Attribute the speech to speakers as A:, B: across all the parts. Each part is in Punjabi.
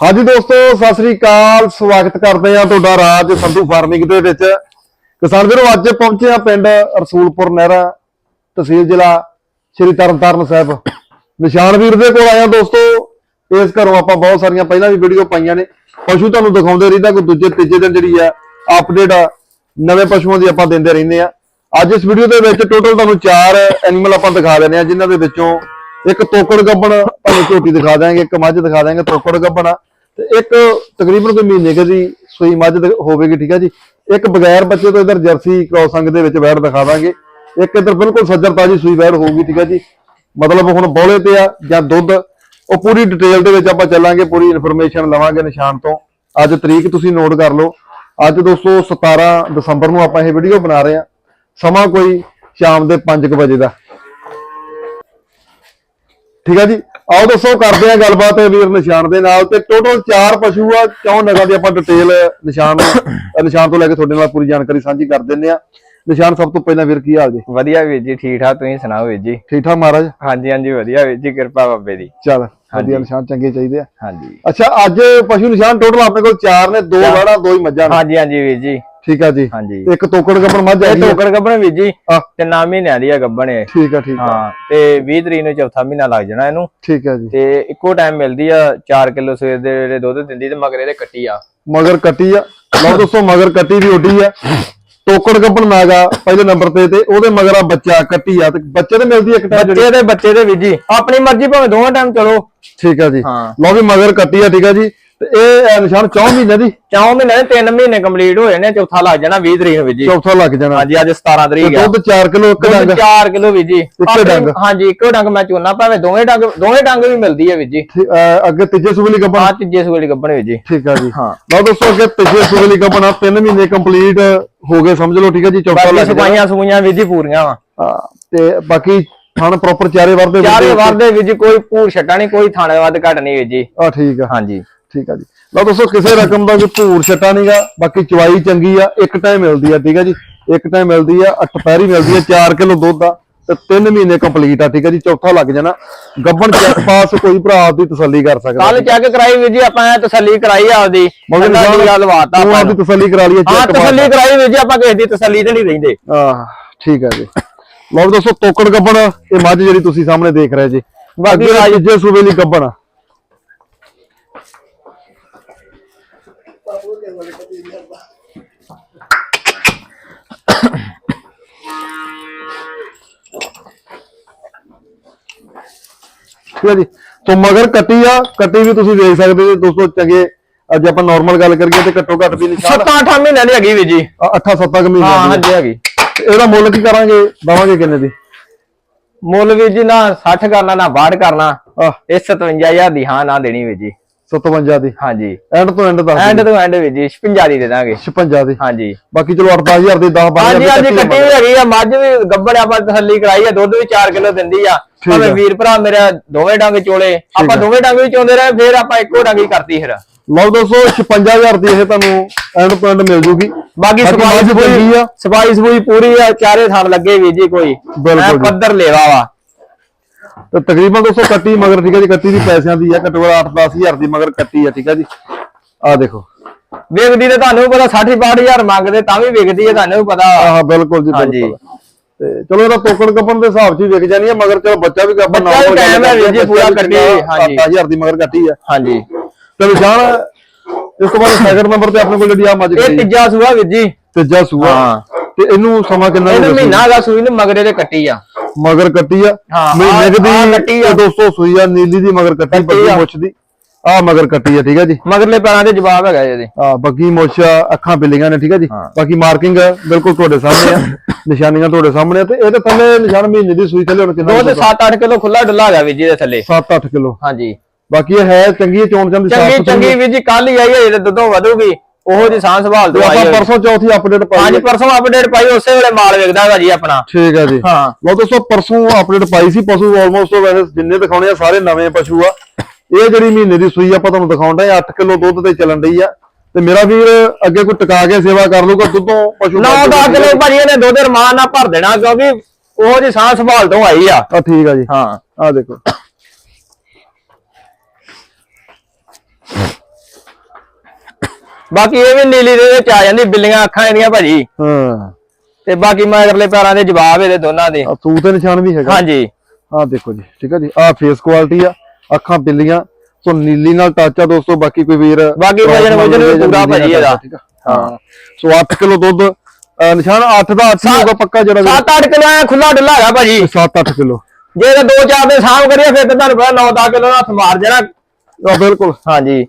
A: ਹਾਂਜੀ ਦੋਸਤੋ, ਸਤਿ ਸ੍ਰੀ ਅਕਾਲ। ਸਵਾਗਤ ਕਰਦੇ ਆ ਤੁਹਾਡਾ ਰਾਜ ਸੰਧੂ ਫਾਰਮਿੰਗ ਦੇ ਵਿੱਚ। ਕਿਸਾਨ ਵੀਰੋ, ਅੱਜ ਪਹੁੰਚੇ ਆ ਪਿੰਡ ਰਸੂਲਪੁਰ ਨਹਿਰਾ, ਤਹਿਸੀਲ ਜ਼ਿਲ੍ਹਾ ਸ਼੍ਰੀ ਤਰਨਤਾਰਨ ਸਾਹਿਬ। ਨਿਸ਼ਾਨ ਵੀਰ ਦੇ ਕੋਲ ਆਇਆ ਦੋਸਤੋ। ਇਸ ਘਰੋਂ ਆਪਾਂ ਬਹੁਤ ਸਾਰੀਆਂ ਪਹਿਲਾਂ ਵੀ ਵੀਡੀਓ ਪਾਈਆਂ ਨੇ। ਪਸ਼ੂ ਤੁਹਾਨੂੰ ਦਿਖਾਉਂਦੇ ਰਹਿੰਦਾ ਕੋਈ ਦੂਜੇ, ਤੀਜੇ ਦਿਨ ਜਿਹੜੀ ਆ ਅਪਡੇਟ ਨਵੇਂ ਪਸ਼ੂਆਂ ਦੀ ਆਪਾਂ ਦਿੰਦੇ ਰਹਿੰਦੇ ਆ ਅੱਜ ਇਸ ਵੀਡੀਓ ਦੇ ਵਿੱਚ ਟੋਟਲ ਤੁਹਾਨੂੰ ਚਾਰ ਐਨੀਮਲ ਆਪਾਂ ਦਿਖਾ ਦਿੰਦੇ ਆ ਜਿਨ੍ਹਾਂ ਦੇ ਵਿੱਚੋਂ ਇੱਕ ਤੋਕੜ ਗੱਬਣ ਤੁਹਾਨੂੰ ਝੋਟੀ ਦਿਖਾ ਦਾਂਗੇ ਇੱਕ ਮੱਝ ਦਿਖਾ ਦਾਂਗੇ ਤੋਕੜ ਗੱਬਣ ਆ। ਤੇ ਇੱਕ ਤਕਰੀਬਨ ਕੋਈ ਮਹੀਨੇ ਕੁ ਦੀ ਸੂਈ ਮੱਝ ਦ- ਹੋਵੇਗੀ, ਠੀਕ ਹੈ ਜੀ। ਇੱਕ ਬਗੈਰ ਬੱਚੇ ਤੋਂ ਇਧਰ ਜਰਸੀ ਕ੍ਰੋਸ ਦੇ ਵਿੱਚ ਵੈੜ ਦਿਖਾ ਦਾਂਗੇ। ਇੱਕ ਇਧਰ ਬਿਲਕੁਲ ਸੱਜਰ ਤਾਜੀ ਸੂਈ ਵੈੜ ਹੋਊਗੀ, ਠੀਕ ਹੈ ਜੀ। ਮਤਲਬ ਹੁਣ ਬੌਲੇ ਤੇ ਆ ਜਾਂ ਦੁੱਧ, ਉਹ ਪੂਰੀ ਡਿਟੇਲ ਦੇ ਵਿੱਚ ਆਪਾਂ ਚੱਲਾਂਗੇ, ਪੂਰੀ ਇਨਫੋਰਮੇਸ਼ਨ ਲਵਾਂਗੇ ਨਿਸ਼ਾਨ ਤੋਂ। ਅੱਜ ਤਰੀਕ ਤੁਸੀਂ ਨੋਟ ਕਰ ਲਓ। ਅੱਜ ਦੋਸਤੋ 17 ਦਸੰਬਰ ਨੂੰ ਆਪਾਂ ਇਹ ਵੀਡੀਓ ਬਣਾ ਰਹੇ ਹਾਂ ਸਮਾਂ ਕੋਈ ਸ਼ਾਮ ਦੇ 5 ਵਜੇ ਦਾ। ਠੀਕ ਹੈ ਜੀ। ਆਓ ਦੱਸੋ ਕਰਦੇ ਆ ਗੱਲਬਾਤ ਵੀਰ ਨਿਸ਼ਾਨ ਦੇ ਨਾਲ ਤੇ ਟੋਟਲ 4 ਪਸ਼ੂ ਆ ਚੌਂ ਨਗਾਂ ਦੀ ਆਪਾਂ ਡਿਟੇਲ ਨਿਸ਼ਾਨ ਨਿਸ਼ਾਨ ਤੋਂ ਲੈ ਕੇ ਤੁਹਾਡੇ ਨਾਲ ਪੂਰੀ ਜਾਣਕਾਰੀ ਸਾਂਝੀ ਕਰ ਦਿੰਦੇ ਆ ਨਿਸ਼ਾਨ ਸਭ ਤੋਂ ਪਹਿਲਾਂ ਵੀਰ ਕੀ ਹਾਲ ਜੀ?
B: ਵਧੀਆ ਵੀਰ ਜੀ ਠੀਕ ਠਾਕ ਤੁਸੀਂ ਸੁਣਾਓ ਵੀਰ ਜੀ?
A: ਠੀਕ ਠਾਕ ਮਹਾਰਾਜ?
B: ਹਾਂਜੀ ਹਾਂਜੀ ਵਧੀਆ ਵੀਰ ਜੀ ਕਿਰਪਾ ਬਾਬੇ ਦੀ।
A: ਚੱਲ ਵਧੀਆ ਨਿਸ਼ਾਨ ਚੰਗੇ ਚਾਹੀਦੇ ਆ।
B: ਹਾਂਜੀ।
A: ਅੱਛਾ ਅੱਜ ਪਸ਼ੂ ਨਿਸ਼ਾਨ ਟੋਟਲ ਆਪਣੇ ਕੋਲ 4 ਨੇ ਦੋ ਵਾੜਾ ਦੋ ਹੀ ਮੱਝਾਂ ਨੇ।
B: ਹਾਂਜੀ ਹਾਂਜੀ ਵੀਰ ਜੀ।
A: ਠੀਕ ਆ ਜੀ।
B: ਹਾਂਜੀ।
A: ਇੱਕ ਤੋਕੜ ਗੱਬਣ ਮੱਝ
B: ਇਹ
A: ਆਈ ਹੈ
B: ਟੋਕਰ ਗੱਬਣ ਵੀਰ ਜੀ
A: ਆ।
B: ਤੇ ਨਾ ਮਹੀਨਿਆਂ ਦੀ ਆ ਗੱਬਣ ਇਹ।
A: ਠੀਕ ਆ ਠੀਕ ਆ।
B: ਹਾਂ ਤੇ 20 ਤਰੀਕ ਨੂੰ ਚੌਥਾ ਮਹੀਨਾ ਲੱਗ ਜਾਣਾ ਇਹਨੂੰ।
A: ਠੀਕ ਆ ਜੀ।
B: ਤੇ ਇੱਕੋ ਟਾਈਮ ਮਿਲਦੀ ਆ 4 ਕਿਲੋ ਸਵੇਰ ਦੇ ਵੇਲੇ ਦੁੱਧ ਦਿੰਦੀ ਤੇ ਮਗਰ ਇਹਦੇ ਕੱਟੀ ਆ।
A: ਮਗਰ ਕੱਟੀ ਆ। ਲਓ ਦੋਸਤੋ ਮਗਰ ਕੱਟੀ ਵੀ ਉੱਡੀ ਆ। ਤੋਕੜ ਗੱਬਣ ਨਾਗਾ ਪਹਿਲੇ ਨੰਬਰ ਤੇ ਤੇ ਉਹਦੇ ਮਗਰ ਆ ਬੱਚਾ ਕੱਟੀ ਆ। ਤੇ ਬੱਚੇ ਤੇ ਮਿਲਦੀ ਆ ਇੱਕ ਟਾਈਮ
B: ਬੱਚੇ ਦੇ ਬੱਚੇ ਦੇ ਵੀਰ ਜੀ। ਆਪਣੀ ਮਰਜ਼ੀ ਭਾਵੇਂ ਦੋਵਾਂ ਟਾਈਮ ਚਲੋ।
A: ਠੀਕ ਆ ਜੀ।
B: ਹਾਂ।
A: ਲਓ ਵੀ ਮਗਰ ਕੱਟੀ ਆ ਠੀਕ ਆ ਜੀ। ਤੇ ਇਹ ਹੈ ਨਿਸ਼ਾਨ 4 ਮਹੀਨੇ ਦੀ?
B: ਚੌਂ ਮਹੀਨੇ ਦੇ 3 ਮਹੀਨੇ ਕੰਪਲੀਟ ਹੋ ਜਾਣੇ ਚੌਥਾ ਲੱਗ ਜਾਣਾ 20 ਤਰੀਕ ਨੂੰ ਵੀਰ ਜੀ।
A: ਚੌਥਾ ਲੱਗ ਜਾਣਾ।
B: ਹਾਂਜੀ ਅੱਜ 17 ਤਰੀਕ ਆ।
A: ਦੁੱਧ 4 ਕਿਲੋ ਇੱਕ ਡੰਗ?
B: 4 ਕਿਲੋ ਵੀਰ ਜੀ। ਆਪਣੀ-
A: ਡੰਗ।
B: ਹਾਂਜੀ ਇੱਕੋ ਡੰਗ ਮੈਂ ਚੋਨਾ ਭਾਵੇਂ ਦੋਵੇਂ ਡੰਗ ਦੋਵੇਂ ਡੰਗ ਵੀ ਮਿਲਦੀ ਹੈ ਵੀਰ ਜੀ।
A: ਅੱਗੇ ਤੀਜੇ ਸੂਬੇ ਲਈ ਗੱਬਣ
B: ਆ ਤੀਜੇ ਸੂਏ ਦੀ ਗੱਬਣ ਵੀਰ ਜੀ।
A: ਠੀਕ ਆ ਜੀ।
B: ਹਾਂ।
A: ਲਓ ਦੋਸਤੋ ਅੱਗੇ ਤੀਜੇ ਸੂਬੇ ਲਈ ਗੱਬਣ ਆ 3 ਮਹੀਨੇ ਕੰਪਲੀਟ ਹੋ ਗਏ ਸਮਝ ਲਓ ਠੀਕ ਆ ਜੀ ਚੌਥਾ ਲੱਗ ਜਾਣਾ।
B: ਸਫਾਈਆਂ ਸਫਾਈਆਂ ਵੀਰ ਜੀ ਪੂਰੀਆਂ ਵਾ।
A: ਹਾਂ, ਤੇ ਬਾਕੀ ਥਣ ਪ੍ਰੋਪਰ ਚਾਰੇ ਵਰਦੇ
B: ਚਾਰੇ ਵਾਰਦੇ ਵੀਰ ਜੀ ਕੋਈ ਭੂਰ ਛੱਟਾ ਨਹੀਂ ਕੋਈ ਥਾਣੇ ਵੱਧ ਘਟ ਨਹੀਂ ਵੀਰ ਜੀ।
A: ਆ ਠੀਕ ਆ।
B: ਹਾਂਜੀ।
A: ਠੀਕ ਆ ਜੀ। ਲਓ ਦੋਸਤੋ ਕਿਸੇ ਰਕਮ ਦਾ ਕੋਈ ਭੂਰ ਛੱਟਾ ਨਹੀਂਗਾ ਬਾਕੀ ਚਵਾਈ ਚੰਗੀ ਆ ਇੱਕ ਟਾਈਮ ਮਿਲਦੀ ਆ ਠੀਕ ਆ ਜੀ। ਇੱਕ ਟਾਈਮ ਮਿਲਦੀ ਆ ਅੱਠ ਪੈਰੀ ਮਿਲਦੀ ਆ 4 ਕਿਲੋ ਦੁੱਧ ਆ ਤੇ 3 ਮਹੀਨੇ ਕੰਪਲੀਟ ਆ ਠੀਕ ਆ ਜੀ ਚੌਥਾ ਲੱਗ ਜਾਣਾ। ਗੱਬਣ ਚੈੱਕ ਪਾਸ ਕੋਈ ਭਰਾ ਆਪਦੀ ਤਸੱਲੀ ਕਰ ਸਕਦਾ।
B: ਕੱਲ ਚੈੱਕ ਕਰਾਈ ਵੀਰ ਜੀ ਆਪਾਂ ਤਸੱਲੀ ਕਰਾਈ ਆਪਦੀ।
A: ਮਗਰ
B: ਗੱਲ ਬਾਤ ਆ ਆਪਾਂ
A: ਆਪਦੀ ਤਸੱਲੀ ਕਰਾ ਲਈ
B: ਹਾਂ
A: ਚੈੱਕ
B: ਤਸੱਲੀ ਕਰਾਈ ਵੀਰ ਜੀ ਆਪਾਂ ਕਿਸੇ ਦੀ ਤਸੱਲੀ ਤੇ ਨਹੀਂ ਰਹਿੰਦੇ।
A: ਆਹ ਠੀਕ ਆ ਜੀ। ਲਓ ਦੋਸਤੋ ਤੋਕੜ ਗੱਬਣ ਇਹ ਮੱਝ ਜਿਹੜੀ ਤੁਸੀਂ ਸਾਹਮਣੇ ਦੇਖ ਰਹੇ ਜੀ।
B: ਬਾਕੀ ਰਾਜ-
A: ਤੀਜੇ ਸੂਬੇ ਲਈ ਗੱਬਣ। ਆ ਠੀਕ ਹੈ ਜੀ ਤੋਂ ਮਗਰ ਕੱਟੀ ਆ ਕੱਟੀ ਵੀ ਤੁਸੀਂ ਦੇਖ ਸਕਦੇ ਹੋ ਦੋਸਤੋ ਚੰਗੇ ਅੱਜ ਆਪਾਂ ਨਾਰਮਲ ਗੱਲ ਕਰੀਏ ਤੇ ਘੱਟੋ ਘੱਟ ਵੀ ਨਿਸ਼ਾਨ
B: 7-8 ਮਹੀਨਿਆਂ ਦੀ ਹੈਗੀ ਵੀਰ ਜੀ।
A: 8 7 ਮਹੀਨੇ
B: ਹਾਂ ਹਾਂਜੀ ਹੈਗੀ।
A: ਇਹਦਾ ਮੁੱਲ ਕੀ ਕਰਾਂਗੇ? ਦਵਾਂਗੇ ਕਿੰਨੇ ਦੀ?
B: ਮੁੱਲ ਵੀਰ ਜੀ ਨਾ 60 ਕਰਨਾ ਨਾ 62 ਕਰਨਾ। ਇਹ 57000 ਦੀ ਹਾਂ ਨਾ ਦੇਣੀ ਵੀਰ ਜੀ।
A: 57 ਦੀ?
B: ਹਾਂਜੀ।
A: ਐਂਡ ਤੋਂ ਐਂਡ ਦੱਸ
B: ਐਂਡ ਤੋਂ ਐਂਡ ਵੀਰ ਜੀ 56 ਦੀ ਦੇ ਦਾਂਗੇ।
A: 56 ਦੀ।
B: ਹਾਂਜੀ।
A: ਬਾਕੀ ਚਲੋ 8-10000 ਦੀ 10
B: ਹਾਂਜੀ ਹਾਂਜੀ ਕੱਟੀ ਵੀ ਹੈਗੀ ਆ ਮੱਝ ਵੀ ਗੱਬੜ ਆਪਾਂ ਤਸੱਲੀ ਕਰਾਈ ਆ ਦੁੱਧ ਵੀ 4 ਕਿਲੋ ਦਿੰਦੀ ਆ। ਭਾਵੇਂ। ਵੀਰ ਭਰਾ ਮੇਰਾ ਦੋਵੇਂ ਡੰਗ ਚੋਲੇ ਆਪਾਂ। ਦੋਵੇਂ ਡੰਗ ਵੀ ਚੋਂਦੇ ਰਹੇ ਫੇਰ ਆਪਾਂ ਇੱਕੋ ਡੰਗ ਹੀ ਕਰਤੀ ਫਿਰ।
A: ਲਓ ਦੋਸਤੋ 56000 ਦੀ ਇਹ ਤੁਹਾਨੂੰ ਐਂਡ ਤੋਂ ਐਂਡ ਮਿਲ ਜੂਗੀ।
B: ਬਾਕੀ ਸਫ਼ਾਈ ਸਫੂਈ ਪੂਰੀ ਆ ਚਾਰੇ ਥਾਂ ਲੱਗੇ ਵੀ ਜੀ ਕੋਈ।
A: ਬਿਲਕੁਲ।
B: ਪੱਧਰ ਲੇਵਾ ਵਾ।
A: ਤੇ ਤਕਰੀਬਨ ਦੋਸਤੋ ਕੱਟੀ ਮਗਰ ਠੀਕ ਹੈ ਜੀ ਕੱਟੀ ਦੀ ਪੈਸਿਆਂ ਦੀ ਆ ਘੱਟੋ ਘੱਟ 8-10000 ਦੀ ਮਗਰ ਕੱਟੀ ਆ ਠੀਕ ਹੈ ਜੀ। ਆ ਦੇਖੋ।
B: ਵੇਖਦੀ ਤੇ ਤੁਹਾਨੂੰ ਪਤਾ 60 62000 ਮੰਗਦੇ ਤਾਂ ਵੀ ਵਿਕਦੀ ਹੈ ਤੁਹਾਨੂੰ ਪਤਾ।
A: ਆਹ ਬਿਲਕੁਲ ਜੀ। ਬਿਲਕੁਲ। ਤੇ ਚਲੋ ਇਹਦਾ ਟੋਕਨ ਕੱਪਣ ਦੇ ਹਿਸਾਬ 'ਚ ਹੀ ਵਿਕ ਜਾਣੀ ਹੈ ਮਗਰ ਚਲੋ ਬੱਚਾ ਵੀ ਆਪਾਂ
B: ਬੱਚਾ ਵੀ ਕਾਇਮ ਹੈ ਵੀਰ ਜੀ, ਪੂਰਾ ਕੱਟੀ, ਹਾਂਜੀ।
A: 8-10000 ਦੀ ਮਗਰ ਕੱਟੀ ਆ
B: ਹਾਂਜੀ।
A: ਤੇ ਵਿਸ਼ਾਲ ਇਸ ਤੋਂ ਬਾਅਦ ਸੈਕਿੰਡ ਨੰਬਰ ਤੇ ਆਪਣੇ ਕੋਲ ਜਿਹੜੀ ਆ ਮੱਝ
B: ਇਹ
A: ਖੜੀ
B: ਤੀਜਾ ਸੂਆ ਵੀਰ ਜੀ।
A: ਤੀਜਾ ਸੂਆ।
B: ਹਾਂ।
A: ਤੇ ਇਹਨੂੰ ਸਮਾਂ ਕਿੰਨਾ ਹੋ
B: ਇਹਨੂੰ ਮਹੀਨਾ ਦਾ ਸੂਈ ਨੂੰ ਮਗਰੇ ਤੇ ਕੱਟੀ ਆ।
A: ਮਗਰ ਕੱਟੀ ਆ।
B: ਹਾਂ,
A: ਮਹੀਨੇ ਕੁ
B: ਆਹ ਕੱਟੀ ਆ।
A: ਤੇ ਦੋਸਤੋ ਸੂਈ ਆ ਨੀਲੀ ਦੀ ਮਗਰ ਕੱਟੀ
B: ਕੱਟੀ
A: ਬੱਗੀ
B: ਆ।
A: ਮੁੱਛ ਦੀ। ਆ ਮਗਰ ਕੱਟੀ ਆ ਠੀਕ ਹੈ ਜੀ।
B: ਮਗਰਲੇ ਪੈਰਾਂ ਦੇ ਜਵਾਬ ਹੈਗਾ ਇਹਦੇ।
A: ਆ ਬੱਗੀ ਮੁੱਛ ਆ, ਅੱਖਾਂ ਬਿੱਲੀਆਂ ਨੇ ਠੀਕ ਹੈ ਜੀ।
B: ਹਾਂ।
A: ਬਾਕੀ ਮਾਰਕਿੰਗ ਬਿਲਕੁਲ ਤੁਹਾਡੇ ਸਾਹਮਣੇ ਆ। ਨਿਸ਼ਾਨੀਆਂ ਤੁਹਾਡੇ ਸਾਹਮਣੇ ਆ ਤੇ ਇਹਦੇ ਥੱਲੇ ਨਿਸ਼ਾਨ ਮਹੀਨੇ ਦੀ ਸੂਈ ਥੱਲੇ ਹੁਣ ਕਿੰਨਾ
B: ਦੁੱਧ 7-8 ਕਿਲੋ ਖੁੱਲਾ ਡੁੱਲਾ ਹੈਗਾ ਵੀਰ ਜੀ ਦੇ ਥੱਲੇ।
A: 7-8 ਕਿਲੋ।
B: ਹਾਂਜੀ।
A: ਬਾਕੀ ਇਹ ਹੈ ਚੰਗੀ ਚੋਣ ਚੰਦ
B: ਚੰਗੀ ਚੰਗੀ ਵੀਰ ਜੀ ਕੱਲ ਹੀ ਆਈ ਹੈ ਜੇ ਦੁੱਧੋਂ ਵਧੂਗੀ। ਉਹੋ ਜੀ ਸਾਂਭ ਸੰਭਾਲ
A: ਤੇ
B: ਆਈ
A: ਆਪਾਂ
B: ਹੋਈ।
A: ਪਰਸੋਂ ਚੌਥੀ ਅਪਡੇਟ ਪਾਈ
B: ਹਾਂਜੀ
A: ਹੈ।
B: ਪਰਸੋਂ ਅਪਡੇਟ ਪਾਈ ਉਸੇ ਵੇਲੇ ਮਾਲ ਵੇਖਦਾ ਹੈਗਾ ਜੀ ਆਪਣਾ।
A: ਠੀਕ ਹੈ ਜੀ।
B: ਹਾਂ।
A: ਲਓ ਦੋਸਤੋ ਪਰਸੋਂ ਅਪਡੇਟ ਪਾਈ ਸੀ ਪਸ਼ੂ ਆਲਮੋਸਟ ਵੈਸੇ ਜਿੰਨੇ ਦਿਖਾਉਣੇ ਆ ਸਾਰੇ ਨਵੇਂ ਪਸ਼ੂ ਆ। ਇਹ ਜਿਹੜੀ ਮਹੀਨੇ ਦੀ ਸੂਈ ਆਪਾਂ ਤੁਹਾਨੂੰ ਦਿਖਾਉਣ ਡਏ 8 ਕਿਲੋ ਦੁੱਧ ਤੇ ਚੱਲਣ ਡਈ ਆ। ਤੇ ਮੇਰਾ ਵੀਰ ਅੱਗੇ ਕੋਈ ਟਿਕਾ ਕੇ ਸੇਵਾ ਕਰ ਲੂਗਾ ਦੁੱਧੋਂ ਪਸ਼ੂ
B: ਨੌ
A: ਵੱਧ
B: ਦਸ
A: ਹੋਣਗੇ।
B: ਕਿਲੋ ਭਾਜੀ ਇਹਨੇ ਦੁੱਧ ਰਮਾਨ ਨਾਲ ਭਰ ਦੇਣਾ ਕਿਉਂਕਿ ਉਹ ਜੀ ਸਾਂਭ ਸੰਭਾਲ ਤੋਂ ਆਈ ਆ।
A: ਆ ਠੀਕ ਆ ਜੀ।
B: ਹਾਂ।
A: ਆ ਦੇਖੋ।
B: ਬਾਕੀ ਇਹ ਵੀ ਨੀਲੀ ਦੇ ਵਿੱਚ ਆ ਜਾਂਦੀ ਬਿੱਲੀਆਂ ਅੱਖਾਂ ਇਹਦੀਆਂ ਭਾਜੀ।
A: ਹਾਂ।
B: ਤੇ ਬਾਕੀ ਮਗਰਲੇ ਪੈਰਾਂ ਦੇ ਜਵਾਬ ਇਹਦੇ ਦੋਨਾਂ ਦੇ।
A: ਆ ਤੂੰ ਤੇ ਨਿਸ਼ਾਨ ਵੀ ਹੈਗਾ।
B: ਹਾਂਜੀ।
A: ਆ ਦੇਖੋ ਜੀ ਠੀਕ ਹੈ ਜੀ। ਆ ਫੇਸ ਕੁਆਲਿਟੀ ਆ ਅੱਖਾਂ ਬਿੱਲੀਆਂ ਸੋ ਨੀਲੀ ਨਾਲ ਟੱਚ ਆ ਦੋਸਤੋ ਬਾਕੀ ਕੋਈ ਵੀਰ
B: ਬਾਕੀ ਵਜਨ- ਵਜਨ ਵੀ ਪੂਰਾ ਭਾਜੀ ਇਹਦਾ।
A: ਆ? ਹਾਂ। ਸੋ 8 ਕਿਲੋ ਦੁੱਧ ਨਿਸ਼ਾਨ 8 ਦਾ 8 ਹੋਊਗਾ ਪੱਕਾ ਜਿਹੜਾ
B: 7-8 ਕਿਲੋ ਐ ਖੁੱਲਾ ਡੁੱਲਾ ਹੈਗਾ ਭਾਜੀ।
A: 7-8 ਕਿਲੋ।
B: ਜੇ ਤਾਂ ਦੋ ਚਾਰ ਦੇ ਸਾਹਮ ਕਰੀਏ ਫਿਰ ਤਾਂ ਤੁਹਾਨੂੰ ਪਤਾ 9-10 ਕਿਲੋ ਦਾ ਹੱਥ ਮਾਰ ਜਾਣਾ।
A: ਆ ਬਿਲਕੁਲ।
B: ਹਾਂਜੀ।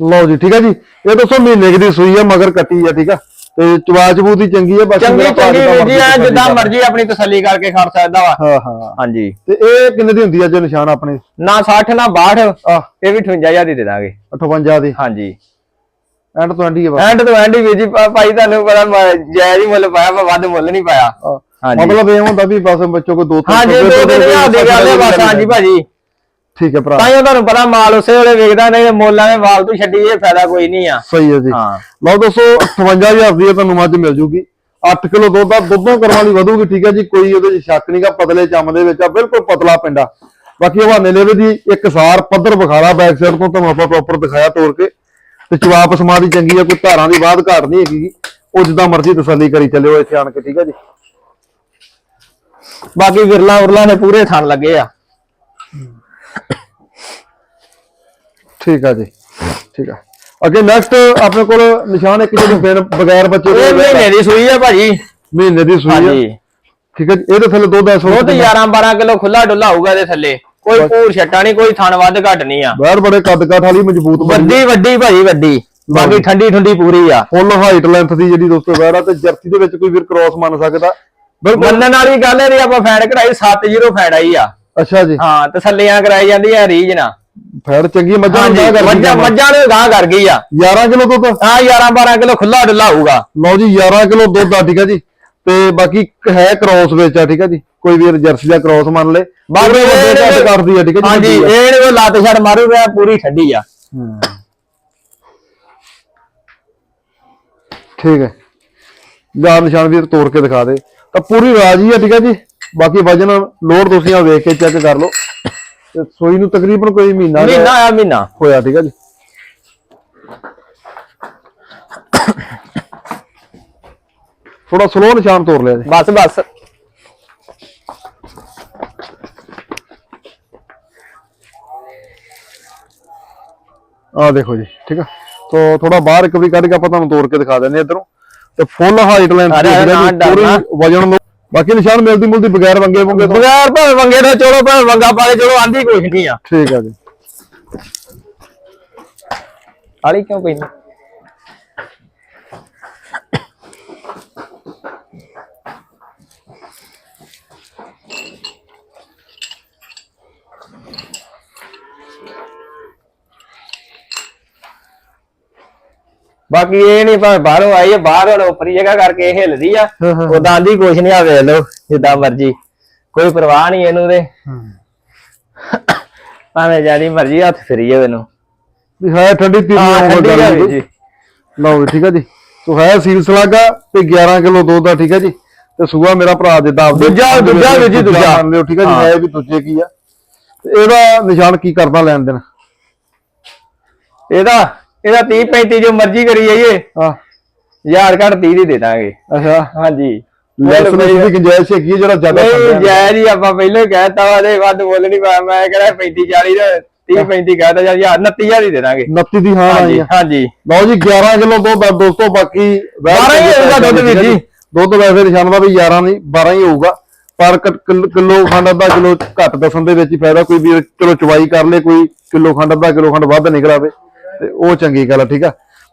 A: ਲਓ ਜੀ ਠੀਕ ਹੈ ਜੀ। ਇਹ ਦੱਸੋ ਮਹੀਨੇ ਕੁ ਦੀ ਸੂਈ ਆ ਮਗਰ ਕੱਟੀ ਆ ਠੀਕ ਆ। ਤੇ ਚਵਾ ਚਬੂ ਦੀ ਚੰਗੀ ਆ ਬਾਕੀ
B: ਚੰਗੀ
A: ਮੇਰਾ
B: ਚੰਗੀ
A: ਜਿੱਦਾਂ
B: ਵੀਰ ਜੀ
A: ਮਰਜ਼ੀ
B: ਜਿੱਦਾਂ ਮਰਜ਼ੀ ਆਪਣੀ ਤਸੱਲੀ ਕਰਕੇ ਖੜ ਸਕਦਾ ਵਾ।
A: ਹਾਂ ਹਾਂ।
B: ਹਾਂਜੀ।
A: ਤੇ ਇਹ ਕਿੰਨੇ ਦੀ ਹੁੰਦੀ ਆ ਜੋ ਨਿਸ਼ਾਨ ਆਪਣੇ?
B: ਨਾ 60 ਨਾ 62
A: ਆ
B: ਇਹ ਵੀ 58000 ਦੀ ਦੇ ਦਾਂਗੇ।
A: 58 ਦੀ?
B: ਹਾਂਜੀ।
A: ਐਂਡ 20 ਆ ਬਸ।
B: ਐਂਡ ਤੋਂ ਐਂਡ ਹੀ ਵੀਰ ਜੀ ਭਾ- ਭਾਈ ਤੁਹਾਨੂੰ ਪਤਾ ਮ- ਜਾਇਜ਼ ਹੀ ਮੁੱਲ ਪਾਇਆ ਵਾ ਵੱਧ ਮੁੱਲ ਨਹੀਂ ਪਾਇਆ।
A: ਆ।
B: ਹਾਂਜੀ।
A: ਮਤਲਬ ਇਹ ਹੁੰਦਾ ਵੀ ਬਸ ਬੱਚੋ ਕੋ ਦੋ ਤਿੰਨ
B: ਹਾਂਜੀ ਦੋ ਹਜ਼ਾਰ ਦੀ ਗੱਲ ਹੈ ਬਸ ਹਾਂਜੀ ਭਾਜੀ।
A: ਠੀਕ ਹੈ ਭਰਾ।
B: ਤਾਂ ਹੀ ਤੁਹਾਨੂੰ ਪਤਾ ਮਾਲ ਉਸੇ ਵੇਲੇ ਵੇਖਦਾ ਨਹੀਂ ਮੋਲਾਂ ਦੇ ਵਾਲ ਤੋਂ ਛੱਡੀ ਇਹ ਫਾਇਦਾ ਕੋਈ ਨਹੀਂ ਆ।
A: ਸਹੀ ਹੈ ਜੀ।
B: ਹਾਂ।
A: ਲਓ ਦੋਸਤੋ 58000 ਦੀ ਇਹ ਤੁਹਾਨੂੰ ਮੱਝ ਮਿਲ ਜੂਗੀ। 8 ਕਿਲੋ ਦੁੱਧ ਆ ਦੁੱਧੋਂ ਕਰਮ ਵਾਲੀ ਵਧੂਗੀ ਠੀਕ ਹੈ ਜੀ। ਕੋਈ ਉਹਦੇ 'ਚ ਸ਼ੱਕ ਨਹੀਂਗਾ ਪਤਲੇ ਚੰਮ ਦੇ ਵਿੱਚ ਆ ਬਿਲਕੁਲ ਪਤਲਾ ਪਿੰਡਾ ਬਾਕੀ ਹਵਾਨੇ ਲੈਵੇ ਦੀ ਇੱਕ ਸਾਰ ਪੱਧਰ ਬਖਾਰਾ ਬੈਕ ਸਾਈਡ ਤੋਂ ਤੁਹਾਨੂੰ ਆਪਾਂ ਪ੍ਰੋਪਰ ਦਿਖਾਇਆ ਤੋੜ ਕੇ। ਤੇ ਜਵਾਬ ਸਮਾ ਦੀ ਚੰਗੀ ਆ ਕੋਈ ਧਾਰਾਂ ਦੀ ਬਾਤ ਘਾਟ ਨਹੀਂ ਹੈਗੀ ਗੀ। ਉਹ ਜਿੱਦਾਂ ਮਰਜ਼ੀ ਤਸੱਲੀ ਕਰੀ ਚੱਲਿਓ ਇੱਥੇ ਆਣ ਕੇ ਠੀਕ ਹੈ ਜੀ।
B: ਬਾਕੀ ਵਿਰਲਾ ਉਰਲਾ ਨੇ ਪੂਰੇ ਥਣ ਲੱਗੇ ਆ।
A: ਠੀਕ ਆ ਜੀ ਠੀਕ ਆ। ਅੱਗੇ ਨੈਕਸਟ ਆਪਣੇ ਕੋਲ ਨਿਸ਼ਾਨ ਇੱਕ ਜਿਹੜੇ ਫਿਰ ਬਗੈਰ ਬੱਚੇ ਦੇ
B: ਇਹ ਮਹੀਨੇ ਦੀ ਸੂਈ ਆ ਭਾਜੀ।
A: ਮਹੀਨੇ ਦੀ ਸੂਈ ਆ।
B: ਹਾਂਜੀ।
A: ਠੀਕ ਹੈ ਜੀ ਇਹਦੇ ਥੱਲੇ ਦੁੱਧ ਐ
B: ਉਹ ਤੇ 11 12 ਕਿਲੋ ਖੁੱਲਾ ਡੁੱਲਾ ਹੋਊਗਾ ਇਹਦੇ ਥੱਲੇ। ਕੋਈ ਪੂਰ ਛੱਟਾ ਨਹੀਂ ਕੋਈ ਥਣ ਵੱਧ ਘੱਟ ਨਹੀਂ ਆ।
A: ਬਾਹਰ ਬੜੇ ਕੱਦ ਕਾਠ ਵਾਲੀ ਮਜ਼ਬੂਤ ਬਣੀ।
B: ਵੱਡੀ ਵੱਡੀ ਭਾਜੀ ਵੱਡੀ। ਬਾਕੀ ਠੰਡੀ ਠੰਡੀ ਪੂਰੀ ਆ।
A: ਫੁੱਲ ਹਾਈਟ ਲੈਂਥ ਦੀ ਜਿਹੜੀ ਦੋਸਤੋ ਬਾਹਰ ਆ ਤੇ ਜਰਸੀ ਦੇ ਵਿੱਚ ਕੋਈ ਵੀਰ ਕ੍ਰੋਸ ਮੰਨ ਸਕਦਾ। ਬਿਲਕੁਲ।
B: ਮੰਨਣ ਵਾਲੀ ਗੱਲ ਇਹਦੀ ਆਪਾਂ ਫੈਨ ਕਢਾਈ 70 ਫੈਨ ਆਈ ਆ।
A: ਅੱਛਾ ਜੀ।
B: ਹਾਂ ਤਸੱਲੀਆਂ ਕਰਾਈ ਜਾਂਦੀਆਂ ਰੀਜ ਨਾ
A: ਫੈੜ ਚੰਗੀ ਮੱਝਾਂ ਨੂੰ ਗਾਹ ਕਰ
B: ਮੱਝਾਂ ਮੱਝਾਂ ਨੂੰ ਗਾਂ ਕਰ ਗਈ ਆ।
A: 11 ਕਿਲੋ ਦੁੱਧ?
B: ਹਾਂ 11 12 ਕਿਲੋ ਖੁੱਲਾ ਡੁੱਲਾ ਹੋਊਗਾ।
A: ਲਓ ਜੀ 11 ਕਿਲੋ ਦੁੱਧ ਆ ਠੀਕ ਹੈ ਜੀ। ਤੇ ਬਾਕੀ ਹੈ ਕ੍ਰੋਸ ਵਿੱਚ ਆ ਠੀਕ ਹੈ ਜੀ। ਕੋਈ ਵੀਰ ਜਰਸੀ ਦਾ ਕ੍ਰੋਸ ਮੰਨ ਲੇ। ਬਾਕੀ
B: ਇਹ
A: ਕਰਦੀ ਆ ਠੀਕ ਹੈ ਜੀ
B: ਹਾਂਜੀ
A: ਵੱਡੀ ਆ।
B: ਇਹ ਨੀ ਕੋਈ ਲੱਤ ਛੜ ਮਾਰੂਗਾ ਪੂਰੀ ਠੰਡੀ ਆ।
A: ਠੀਕ ਹੈ ਜਾਂ ਨਿਸ਼ਾਨ ਵੀਰ ਤੋੜ ਕੇ ਦਿਖਾ ਦੇ। ਤਾਂ ਪੂਰੀ ਰਾਜੀ ਹੈ ਠੀਕ ਹੈ ਜੀ। ਬਾਕੀ ਵਜਨ ਲੋਡ ਤੁਸੀਂ ਆ ਵੇਖ ਕੇ ਚੈੱਕ ਕਰ ਲਓ। ਤੇ ਸੋਈ ਨੂੰ ਤਕਰੀਬਨ ਕੋਈ ਮਹੀਨਾ
B: ਮਹੀਨਾ ਆ ਮਹੀਨਾ।
A: ਹੋਇਆ ਠੀਕ ਹੈ ਜੀ। ਥੋੜਾ ਸਲੋ ਨਿਸ਼ਾਨ ਤੋੜ ਲਿਆ ਜੀ।
B: ਬਸ ਬਸ।
A: ਆ ਦੇਖੋ ਜੀ ਠੀਕ ਆ। ਤੋ ਥੋੜਾ ਬਾਹਰ ਇੱਕ ਵਾਰੀ ਕੱਢ ਕੇ ਆਪਾਂ ਤੁਹਾਨੂੰ ਤੋੜ ਕੇ ਦਿਖਾ ਦਿੰਦੇ ਇਧਰੋਂ। ਤੇ ਫੁੱਲ ਹਾਈਟ ਲੈਂਥ
B: ਡਰਨਾ।
A: ਵਜਨ ਨੂੰ ਬਾਕੀ ਨਿਸ਼ਾਨ ਮਿਲਦੀ ਮੁਲਦੀ ਬਗੈਰ ਵੰਗੇ ਵੰਗੇ ਤੋਂ।
B: ਬਗੈਰ ਭਾਵੇਂ ਵੰਗੇ ਤੋਂ ਚਲੋ ਭਾਵੇਂ ਵੰਗਾ ਪਾਲੇ ਚਲੋ ਆਂਦੀ ਕੁਛ ਨਹੀਂ ਆ।
A: ਠੀਕ ਆ ਜੀ।
B: ਆਲੀ ਕਿਉਂ ਪੈਂਦੀ ਬਾਕੀ ਇਹ ਨਹੀਂ ਭਾਵੇਂ ਬਾਹਰੋਂ ਆਈ ਹੈ ਬਾਹਰ ਹੁਣ ਉਪਰੀ ਜਗ੍ਹਾ ਕਰਕੇ ਇਹ ਹਿੱਲਦੀ ਆ। ਉਦਾਂ ਦੀ ਕੁਛ ਨਹੀਂ ਆ ਵੇਖ ਲਓ ਜਿੱਦਾਂ ਮਰਜ਼ੀ। ਕੋਈ ਪਰਵਾਹ ਨਹੀਂ ਇਹਨੂੰ ਤੇ। ਭਾਵੇਂ ਜਿਆਦੀ ਮਰਜ਼ੀ ਹੱਥ ਫਰੀ ਜਾਵੇ ਇਹਨੂੰ।
A: ਵੀ ਹੈ ਠੰਡੀ
B: ਜੀ।
A: ਲਓ ਜੀ ਠੀਕ ਆ ਜੀ। ਤੋ ਹੈ ਸੀਲਸ ਲੱਗਾ ਤੇ 11 ਕਿਲੋ ਦੁੱਧ ਦਾ ਠੀਕ ਆ ਜੀ। ਤੇ ਸੂਆ ਮੇਰਾ ਭਰਾ ਜਿੱਦਾਂ ਆਪਦੇ
B: ਦੂਜਾ- ਦੂਜਾ ਵੀਰ ਜੀ, ਦੂਜਾ।
A: ਮੰਨ ਲਿਓ ਠੀਕ ਆ ਜੀ।
B: ਹਾਂ।
A: ਵੀ ਦੂਜੇ ਕੀ ਆ। ਇਹਦਾ ਨਿਸ਼ਾਨ ਕੀ ਕਰਦਾ ਲੈਣ ਦੇਣ?
B: ਇਹਦਾ ਇਹਦਾ 30 35 ਜੋ ਮਰਜ਼ੀ ਕਰੀ ਜਾਈਏ।
A: ਆ
B: ਯਾਰ ਘੱਟ 30 ਦੀ ਦੇ ਦਾਂਗੇ।
A: ਅੱਛਾ।
B: ਹਾਂਜੀ।
A: ਲੈਸ
B: ਮੁੱਲ
A: ਦੀ ਗੁੰਜਾਇਸ਼ ਹੈਗੀ ਹੈ ਜਿਹੜਾ ਜ਼ਿਆਦਾ
B: ਨਹੀਂ
A: ਖਾਂਦੇ ਆ।
B: ਜਾਇਜ਼ ਹੀ ਆਪਾਂ ਪਹਿਲੇ ਕਹਿਤਾ ਵਾ ਦੇ ਵੱਧ ਮੁੱਲ ਨਹੀਂ ਪਾਇਆ ਮੈਂ ਕਹਿੰਦਾ 35 40 ਦਾ 30 35 ਕਹਿਤਾ ਜਾਂ ਯਾਰ 29000 ਹੀ ਦੇ ਦਾਂਗੇ।
A: 29 ਦੀ ਹਾਂ ਆਈ
B: ਹਾਂਜੀ ਹਾਂਜੀ।
A: ਲਓ ਜੀ 11 ਕਿਲੋ ਦੁੱਧ ਦੋਸਤੋ ਬਾਕੀ ਵੈਸੇ
B: 12 ਹੀ ਹੋਊਗਾ ਦੁੱਧ ਵੀਰ ਜੀ।
A: ਦੁੱਧ ਵੈਸੇ ਨਿਸ਼ਾਨ ਵੀ 11 ਨਹੀਂ 12 ਹੀ ਹੋਊਗਾ। ਪਰ ਕਿਲ- ਕਿਲੋ ਖੰਡ ਅੱਧਾ ਕਿਲੋ ਘੱਟ ਦਸਣ ਦੇ ਵਿੱਚ ਹੀ ਫਾਇਦਾ ਕੋਈ ਵੀ ਚਲੋ ਚਵਾਈ ਕਰ ਲੇ ਕੋਈ ਕਿਲੋ ਖੰਡ ਅੱਧਾ ਕਿਲੋ ਖੰਡ ਵੱਧ ਨਿਕਲ ਆਵੇ। ਤੇ ਉਹ ਚੰਗੀ ਗੱਲ ਆ ਠੀਕ ਆ?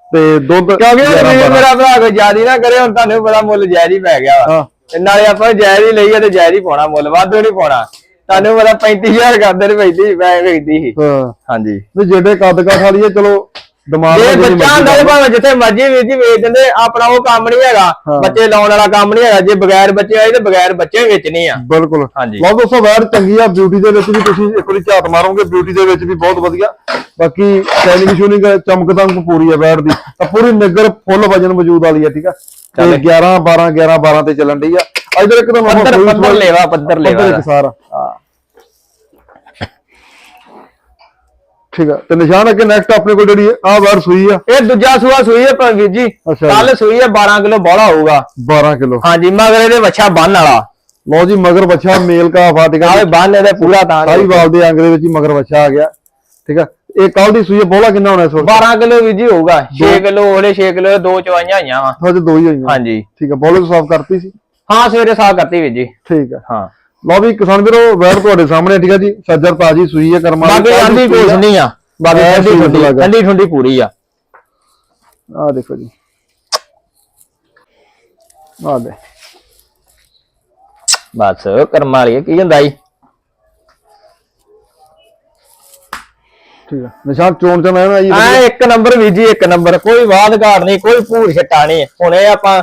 A: ਤੇ ਦੁੱਧ
B: ਕਿਉਂਕਿ
A: 11
B: ਵੀਰ
A: 12
B: ਮੇਰਾ ਭਰਾ ਕੋਈ ਜ਼ਿਆਦੀ ਨਾ ਕਰੇ ਹੁਣ ਤੁਹਾਨੂੰ ਪਤਾ ਮੁੱਲ ਜਾਇਜ਼ ਹੀ ਪੈ ਗਿਆ ਵਾ।
A: ਹਾਂ।
B: ਤੇ ਨਾਲੇ ਆਪਾਂ ਜਾਇਜ਼ ਹੀ ਲਈਏ ਤੇ ਜਾਇਜ਼ ਹੀ ਪਾਉਣਾ ਮੁੱਲ ਵੱਧ ਨਹੀਂ ਪਾਉਣਾ। ਤੁਹਾਨੂੰ ਪਤਾ 35000 ਕਰਦੇ ਨੇ ਪੈਂਦੀ ਮੈਂ ਵੇਚਦੀ ਸੀ।
A: ਹਾਂ।
B: ਹਾਂਜੀ।
A: ਵੀ ਜਿਹੜੇ ਕੱਦ ਕਾਠ ਵਾਲੀ ਹੈ ਚਲੋ ਦਿਮਾਗ
B: ਜੇ ਬੱਚਾ ਹੁੰਦਾ ਤੇ। ਭਾਵੇਂ ਜਿੱਥੇ ਮਰਜ਼ੀ ਵੀਰ ਜੀ ਵੇਚ ਦਿੰਦੇ ਆਪਣਾ ਉਹ ਕੰਮ ਨਹੀਂ ਹੈਗਾ। ਬੱਚੇ ਲਾਉਣ ਵਾਲਾ ਕੰਮ ਨਹੀਂ ਹੈਗਾ। ਜੇ ਬਗੈਰ ਬੱਚੇ ਆਏ ਤੇ ਬਗੈਰ ਬੱਚੇ ਵੇਚਣੇ ਆ।
A: ਬਿਲਕੁਲ।
B: ਹਾਂਜੀ।
A: ਲਓ ਦੋਸਤੋ ਵੈਰ ਚੰਗੀ ਆ ਬਿਊਟੀ ਦੇ ਵਿੱਚ ਵੀ ਤੁਸੀਂ ਇੱਕ ਵਾਰੀ ਝਾਤ ਮਾਰੋਗੇ ਬਿਊਟੀ ਦੇ ਵਿੱਚ ਵੀ ਬਹੁਤ ਵਧੀਆ। ਬਾਕੀ ਸ਼ਾਈਨਿੰਗ ਸ਼ੂਨਿੰਗ ਚਮਕ ਦਮਕ ਪੂਰੀ ਆ ਵੈਰ ਦੀ। ਤਾਂ ਪੂਰੀ ਨਿੱਗਰ ਫੁੱਲ ਵਜਨ ਮੌਜੂਦ ਵਾਲੀ ਆ ਠੀਕ ਆ? ਤੇ
B: ਚੱਲ।
A: 11 12 11 12 ਤੇ ਚੱਲਣ ਡਈ ਆ। ਇਧਰ ਇੱਕ ਤਾਂ
B: ਪੱਧਰ ਪੱਧਰ ਲੇਵਾ ਪੱਧਰ ਲੇਵਾ
A: ਸਾਰ ਹਾਂ ਠੀਕ ਆ। ਤੇ ਨਿਸ਼ਾਨ ਅੱਗੇ ਨੈਕਸਟ ਆਪਣੇ ਕੋਲ ਜਿਹੜੀ ਆ ਵੈਰ ਸੂਈ ਆ।
B: ਇਹ ਦੂਜਾ ਸੂਆ ਸੂਈ ਹੈ ਵੀਰ ਜੀ।
A: ਅੱਛਾ ਜੀ।
B: ਕੱਲ ਸੂਈ ਹੈ 12 ਕਿਲੋ ਬੋਲਾ ਹੋਊਗਾ।
A: 12 ਕਿਲੋ।
B: ਹਾਂਜੀ ਮਗਰ ਇਹਦੇ ਵੱਛਾ ਬੰਨ ਵਾਲਾ।
A: ਲਓ ਜੀ ਮਗਰ ਬੱਚਾ ਮੇਲ ਕਾ ਫਾਟਿਕਾ
B: ਆਵੇ ਬੰਨ ਇਹਦੇ ਪੂਰਾ ਤਾਂ
A: ਸਾਰੀ ਵਾਲ ਦੇ ਅੰਗ ਦੇ ਵਿੱਚ ਹੀ ਮਗਰ ਬੱਚਾ ਆ ਗਿਆ। ਠੀਕ ਆ। ਇਹ ਕੱਲ ਦੀ ਸੂਈ ਆ, ਬੋਲਾ ਕਿੰਨਾ ਹੋਣਾ ਇਸ ਵਕਤ?
B: 12 ਕਿਲੋ ਵੀਰ ਜੀ ਹੋਊਗਾ। 6 ਕਿਲੋ ਉਹਦੇ 6 ਕਿਲੋ ਦੋ ਚਵਾਈਆਂ ਆਈਆਂ ਵਾ।
A: ਹਜੇ ਦੋ ਹੀ ਹੋਈਆਂ।
B: ਹਾਂਜੀ।
A: ਠੀਕ ਆ ਬੋਲੇ ਸਾਫ਼ ਕਰਤੀ ਸੀ?
B: ਹਾਂ ਸਵੇਰੇ ਸਾਹ ਕਰਤੀ ਵੀਰ ਜੀ।
A: ਠੀਕ ਆ।
B: ਹਾਂ।
A: ਲਓ ਵੀ ਕਿਸਾਨ ਵੀਰੋ ਵੈਰ ਤੁਹਾਡੇ ਸਾਹਮਣੇ ਠੀਕ ਆ ਜੀ? ਸੱਜਰ ਤਾਜੀ ਸੂਈ ਹੈ ਕਰਮਾ
B: ਬਾਕੀ ਆਂਦੀ ਕੁਛ ਨਹੀਂ ਆ। ਬਾਕੀ ਠੰਡੀ ਠੰਡੀ। ਠੰਡੀ ਠੰਡੀ ਪੂਰੀ ਆ।
A: ਆ ਦੇਖੋ ਜੀ। ਆ ਦੇ।
B: ਬਸ ਕਰਮ ਵਾਲੀ ਕੀ ਹੁੰਦਾ ਜੀ?
A: ਠੀਕ ਆ। ਨਿਸ਼ਾਨ ਚੋਣ ਚ ਮੈਂ ਜੀ
B: ਐ ਇੱਕ ਨੰਬਰ ਵੀਰ ਜੀ ਇੱਕ ਨੰਬਰ। ਕੋਈ ਵਾਦ ਘਾਟ ਨਹੀਂ ਕੋਈ ਭੂੜ ਛਟਾ ਨਹੀਂ। ਹੁਣ ਆਪਾਂ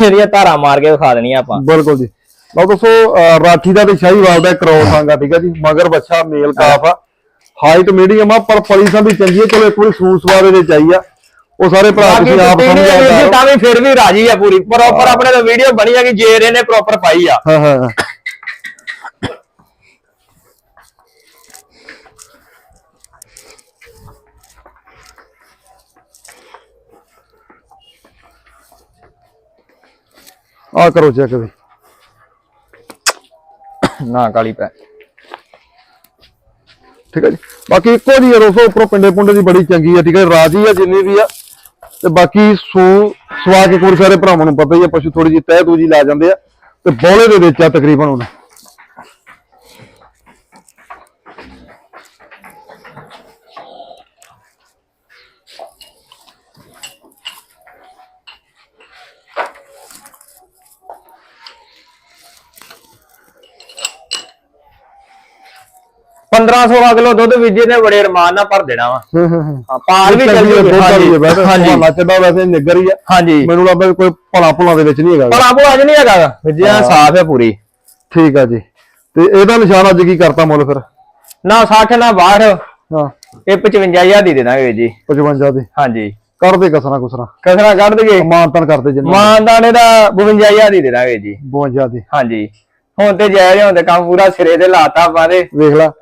B: ਇਹਦੀਆਂ ਧਾਰਾਂ ਮਾਰ ਕੇ ਵਿਖਾ ਦੇਣੀਆਂ ਆਪਾਂ।
A: ਬਿਲਕੁਲ ਜੀ। ਲਓ ਦੋਸਤੋ ਰਾਠੀ ਦਾ ਤੇ ਸ਼ਾਹੀਵਾਲ ਦਾ ਕ੍ਰੋਸ ਆਂਗਾ ਠੀਕ ਆ ਜੀ? ਮਗਰ ਬੱਚਾ ਮੇਲ ਕਾਫ ਆ। ਹਾਈਟ ਮੀਡੀਅਮ ਆ ਪਰ ਪਲੀ ਸਾਂ ਵੀ ਚੰਗੀ ਹੈ ਚਲੋ ਇੱਕ ਵਾਰੀ ਸੂਸ ਸਵਾਦ ਦੇ ਆਈ ਆ। ਉਹ ਸਾਰੇ ਭਰਾ ਤੁਸੀਂ ਆਪ
B: ਟੁੱਟੀ
A: ਸਮਝ
B: ਨਹੀਂ ਵੀਰ ਜੀ,
A: ਆਉਂਦਾ
B: ਤਾਂ ਵੀ ਫਿਰ ਵੀ ਰਾਜੀ ਆ ਪੂਰੀ। ਪ੍ਰੋਪਰ ਆਪਣੇ ਤਾਂ ਵੀਡੀਓ ਬਣੀ ਆ ਕਿ ਜੇਰ ਇਹਨੇ ਪ੍ਰੋਪਰ ਪਾਈ ਆ।
A: ਹਾਂ ਹਾਂ ਹਾਂ। ਆ ਕਰੋ ਚੈੱਕ ਵੀ।
B: ਨਾ ਕਾਲੀ ਪੈ।
A: ਠੀਕ ਹੈ ਜੀ। ਬਾਕੀ ਇੱਕੋ ਜੀ ਰੋਸੋ ਉੱਪਰੋਂ ਪਿੰਡੇ ਪੁੰਡੇ ਦੀ ਬੜੀ ਚੰਗੀ ਹੈ ਠੀਕ ਹੈ ਰਾਜੀ ਹੈ ਜਿੰਨੀ ਵੀ ਆ। ਤੇ ਬਾਕੀ ਸੂ ਸਵਾ ਕੇ ਸਾਰੇ ਭਰਾਵਾਂ ਨੂੰ ਪਤਾ ਹੀ ਹੈ ਪਸ਼ੂ ਥੋੜੀ ਜੀ ਤਹਿ ਜੀ ਲਾ ਜਾਂਦੇ ਆ। ਤੇ ਬੋਲੇ ਦੇ ਵਿੱਚ ਆ ਤਕਰੀਬਨ
B: ਉਹਨਾਂ 1500 ਕਿਲੋ ਦੁੱਧ ਵੀਜੇ ਨੇ ਬੜੇ ਅਰਮਾਨ ਨਾਲ ਭਰ ਦੇਣਾ ਵਾ।
A: ਹੂੰ ਹਾਂ
B: ਪਾਲ ਵੀ ਚੱਲ ਜੂਗੀ
A: ਹਾਂਜੀ।
B: ਹਾਂਜੀ।
A: ਮਾਤੇ ਬਾ ਵੈਸੇ ਨਿੱਗਰ ਹੀ ਆ
B: ਹਾਂਜੀ।
A: ਮੈਨੂੰ ਲੱਗਦਾ ਕੋਈ ਭਲਾ ਭੁਲਾ ਦੇ ਵਿੱਚ ਨਹੀਂ ਹੈਗਾ।
B: ਭਲਾ ਭੁਲਾ ਜ ਨਹੀਂ ਹੈਗਾ ਵੀਜਿਆ ਸਾਫ਼ ਹੈ ਪੂਰੀ।
A: ਠੀਕ ਆ ਜੀ। ਤੇ ਇਹਦਾ ਨਿਸ਼ਾਨ ਅੱਜ ਕੀ ਕਰਤਾ ਮੁੱਲ ਫਿਰ?
B: ਨਾ 60 ਨਾ 62
A: ਹਾਂ।
B: ਇਹ 55000 ਦੀ ਦੇਣਾ ਦਾਂਗੇ ਜੀ।
A: 55 ਦੀ।
B: ਹਾਂਜੀ।
A: ਕੱਢ ਕਸਰਾ ਕੁਸਰਾ।
B: ਕਸਰਾ ਕੱਢ ਦੇਗੇ
A: ਮਾਨਤਾਨ ਕਰਦੇ ਜਿੰਨਾ
B: ਮਾਨਤਾਨ ਇਹਦਾ 52000 ਦੀ ਦੇ ਦਾਂਗੇ ਜੀ।
A: 52 ਦੀ।
B: ਹਾਂਜੀ। ਹੁਣ ਤੇ ਜਾਇਜ਼ ਹੁਣ ਤੇ ਕੰਮ ਪੂਰਾ ਸਿਰੇ ਤੇ ਲਾਤਾ ਆਪਾਂ ਦੇ।
A: ਵੇਖ ਲਾ।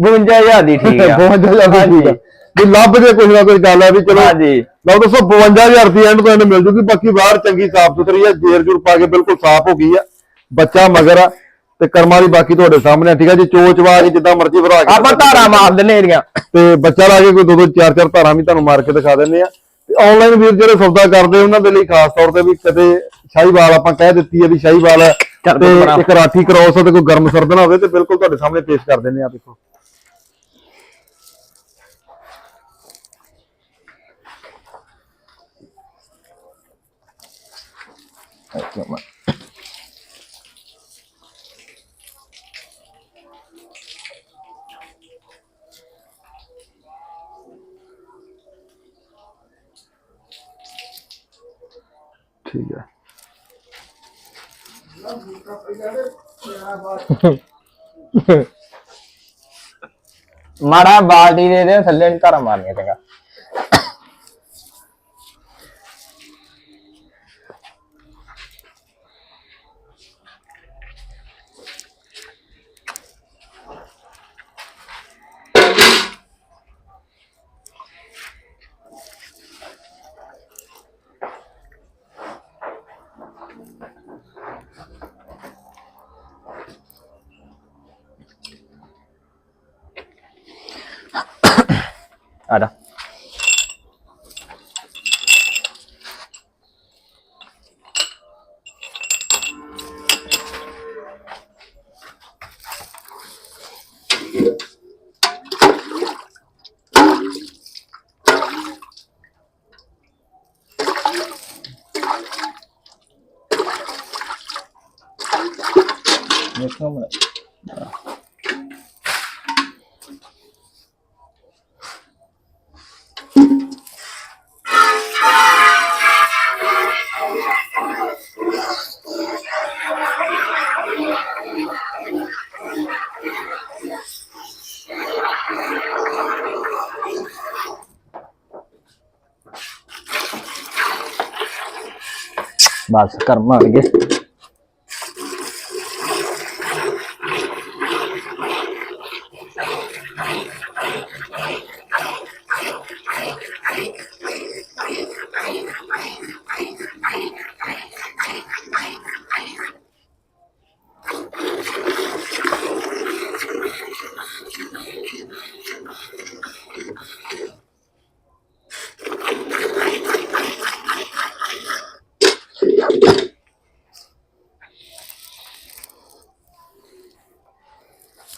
B: 52000 ਦੀ ਠੀਕ ਆ।
A: 52 ਦਾ ਠੀਕ ਆ ਵੀ ਲੱਭ ਜੇ ਕੁਝ ਨਾ ਕੁਝ ਗੱਲ ਹੈ ਵੀ ਚਲੋ
B: ਹਾਂਜੀ।
A: ਲਓ ਦੱਸੋ 52000 ਰੁਪਏ ਐਂਡ ਤੋਂ ਐਂਡ ਮਿਲ ਜੂਗੀ ਬਾਕੀ ਬਾਹਰ ਚੰਗੀ ਸਾਫ਼ ਸੁਥਰੀ ਆ ਜੇਰ ਜੁਰ ਪਾ ਕੇ ਬਿਲਕੁਲ ਸਾਫ਼ ਹੋ ਗਈ ਆ। ਬੱਚਾ ਮਗਰ ਆ ਤੇ ਕਰਮਾਂ ਦੀ ਬਾਕੀ ਤੁਹਾਡੇ ਸਾਹਮਣੇ ਆ, ਠੀਕ ਆ ਜੀ। ਚੋਚ ਵਾਜ ਜਿੱਦਾਂ ਮਰਜ਼ੀ ਭਰਾ ਕੇ
B: ਆਪਾਂ ਧਾਰਾ ਮਾਰ ਦਿੰਨੇ ਇਹਦੀਆਂ।
A: ਤੇ ਬੱਚਾ ਲਾ ਕੇ ਕੋਈ ਦੋ ਦੋ ਚਾਰ ਚਾਰ ਧਾਰਾਂ ਵੀ ਤੁਹਾਨੂੰ ਮਾਰ ਕੇ ਦਿਖਾ ਦਿੰਦੇ ਆ। ਤੇ ਆਨਲਾਈਨ ਵੀਰ ਜਿਹੜੇ ਸੌਦਾ ਕਰਦੇ ਉਹਨਾਂ ਦੇ ਲਈ ਖਾਸ ਤੌਰ ਤੇ ਵੀ ਕਦੇ ਸ਼ਾਹੀਵਾਲ ਆਪਾਂ ਕਹਿ ਦਿੱਤੀ ਹੈ ਵੀ ਸ਼ਾਹੀਵਾਲ ਤੇ। ਇੱਕ ਰਾਠੀ ਕ੍ਰੋਸ ਤੇ ਕੋਈ ਗਰਮ ਸਰਦ ਨਾ ਹੋਵੇ ਤੇ ਬਿਲਕੁਲ ਤੁਹਾਡੇ ਸਾਹਮਣੇ ਪੇਸ਼ ਕਰ ਦਿੰਦੇ ਆ ਦੇਖੋ ਠੀਕ
B: ਮਾੜਾ ਬਾਲਟੀ ਦੇ ਦੇ ਥੱਲੇ ਨੂੰ ਧਾਰਾ ਮਾਰਨੀਆਂ ਚੰਗਾ। Karışma mı? Karma, guys.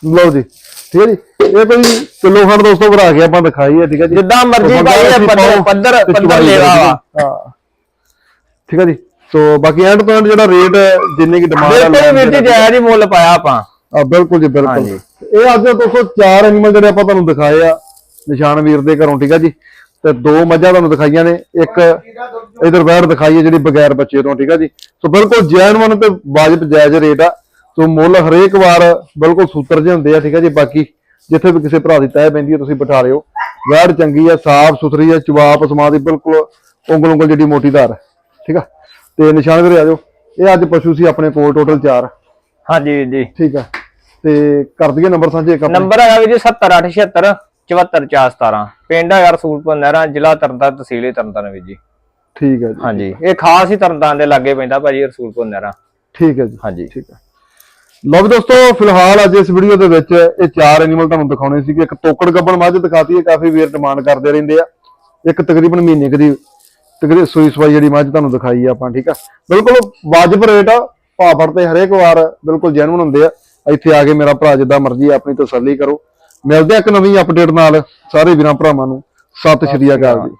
A: ਲਓ ਜੀ ਠੀਕ ਹੈ ਜੀ। ਇਹ ਕੋਈ ਕਿਲੋ ਖੰਡ ਦੋਸਤੋ ਭਰਾ ਕੇ ਆਪਾਂ ਦਿਖਾਈ ਹੈ ਠੀਕ ਹੈ ਜੀ।
B: ਜਿੱਦਾਂ ਮਰਜ਼ੀ ਭਾਈ ਇਹ ਪੱਧਰ- ਪੱਧਰ- ਪੱਧਰ ਲੇਵਾ।
A: ਹਾਂ। ਠੀਕ ਹੈ ਜੀ। ਸੋ ਬਾਕੀ ਐਂਡ end ਜਿਹੜਾ ਰੇਟ ਜਿੰਨੀ ਕੀ ਡਿਮਾਂਡ
B: ਬਿਲਕੁਲ ਵੀਰ ਜੀ ਜਾਇਜ਼ ਹੀ ਮੁੱਲ ਪਾਇਆ ਆਪਾਂ।
A: ਆ ਬਿਲਕੁਲ ਜੀ ਬਿਲਕੁਲ। ਇਹ ਅੱਜ ਦੋਸਤੋ ਚਾਰ ਐਨੀਮਲ ਜਿਹੜੇ ਆਪਾਂ ਤੁਹਾਨੂੰ ਦਿਖਾਏ ਆ ਨਿਸ਼ਾਨ ਵੀਰ ਦੇ ਘਰੋਂ ਠੀਕ ਹੈ ਜੀ? ਤੇ ਦੋ ਮੱਝਾਂ ਤੁਹਾਨੂੰ ਦਿਖਾਈਆਂ ਨੇ ਇੱਕ ਇਧਰ ਵੈੜ ਦਿਖਾਈ ਹੈ ਜਿਹੜੀ ਬਗੈਰ ਬੱਚੇ ਤੋਂ ਠੀਕ ਹੈ ਜੀ? ਸੋ ਬਿਲਕੁਲ ਜੈਨੂਨ ਤੇ ਵਾਜਬ ਜਾਇਜ਼ ਰੇਟ ਆ। ਸੋ ਮੁੱਲ ਹਰੇਕ ਵਾਰ ਬਿਲਕੁਲ ਸੂਤਰ ਜਿਹੇ ਹੁੰਦੇ ਆ ਠੀਕ ਹੈ ਜੀ? ਬਾਕੀ ਜਿੱਥੇ ਵੀ ਕਿਸੇ ਭਰਾ ਦੀ ਤੈਅ ਪੈਂਦੀ ਹੈ ਤੁਸੀਂ ਬਿਠਾ ਲਿਓ। ਵੈੜ ਚੰਗੀ ਆ ਸਾਫ਼ ਸੁਥਰੀ ਆ ਚਵਾਪ ਸਮਾ ਦੀ ਬਿਲਕੁਲ ਉਂਗਲ ਉਂਗਲ ਜਿਹੜੀ ਮੋਟੀ ਧਾਰ ਠੀਕ ਆ? ਤੇ ਨਿਸ਼ਾਨ ਵੀਰੇ ਆ ਜਾਓ। ਇਹ ਅੱਜ ਪਸ਼ੂ ਸੀ ਆਪਣੇ ਕੋਲ ਟੋਟਲ 4
B: ਹਾਂਜੀ ਜੀ।
A: ਠੀਕ ਆ। ਤੇ ਕਰ ਦਈਏ ਨੰਬਰ ਸਾਂਝੇ ਇੱਕ ਆਪਣੇ।
B: ਨੰਬਰ ਹੈਗਾ ਵੀਰ ਜੀ 7876 74417 ਪਿੰਡ ਹੈਗਾ ਰਸੂਲਪੁਰ ਨਹਿਰਾ ਜ਼ਿਲ੍ਹਾ ਤਰਨਤਾਰਨ ਤਹਿਸੀਲ ਤਰਨਤਾਰਨ ਵੀਰ ਜੀ।
A: ਠੀਕ ਹੈ ਜੀ।
B: ਹਾਂਜੀ ਇਹ ਖਾਸ ਹੀ ਤਰਨਤਾਰਨ ਦੇ ਲਾਗੇ ਪੈਂਦਾ ਭਾਜੀ ਰਸੂਲਪੁਰ ਨਹਿਰਾ।
A: ਠੀਕ ਹੈ ਜੀ।
B: ਹਾਂਜੀ।
A: ਠੀਕ ਹੈ। ਲਓ ਵੀ ਦੋਸਤੋ ਫਿਲਹਾਲ ਅੱਜ ਇਸ ਵੀਡੀਓ ਦੇ ਵਿੱਚ ਇਹ ਚਾਰ ਐਨੀਮਲ ਤੁਹਾਨੂੰ ਦਿਖਾਉਣੇ ਸੀਗੇ। ਇੱਕ ਤੋਕੜ ਗੱਬਣ ਮੱਝ ਦਿਖਾਤੀ ਹੈ ਕਾਫੀ ਵੀਰ ਡਿਮਾਂਡ ਕਰਦੇ ਰਹਿੰਦੇ ਆ। ਇੱਕ ਤਕਰੀਬਨ ਮਹੀਨੇ ਕੁ ਦੀ ਤਕਰੀਬਨ ਸੂਈ ਸਵਾਈ ਜਿਹੜੀ ਮੱਝ ਤੁਹਾਨੂੰ ਦਿਖਾਈ ਆ ਆਪਾਂ ਠੀਕ ਆ। ਬਿਲਕੁਲ ਵਾਜਬ ਰੇਟ ਆ ਭਾਅ ਫੜਤੇ ਹਰੇਕ ਵਾਰ ਬਿਲਕੁਲ ਜੈਨੂਨ ਹੁੰਦੇ ਆ। ਇੱਥੇ ਆ ਕੇ ਮੇਰਾ ਭਰਾ ਜਿੱਦਾਂ ਮਰਜ਼ੀ ਆਪਣੀ ਤਸੱਲੀ ਕਰੋ। ਮਿਲਦੇ ਆ ਇੱਕ ਨਵੀਂ ਅਪਡੇਟ ਨਾਲ ਸਾਰੇ ਵੀਰਾਂ ਭਰਾਵਾਂ ਨੂੰ। ਸਤਿ ਸ਼੍ਰੀ ਅਕਾਲ ਜੀ।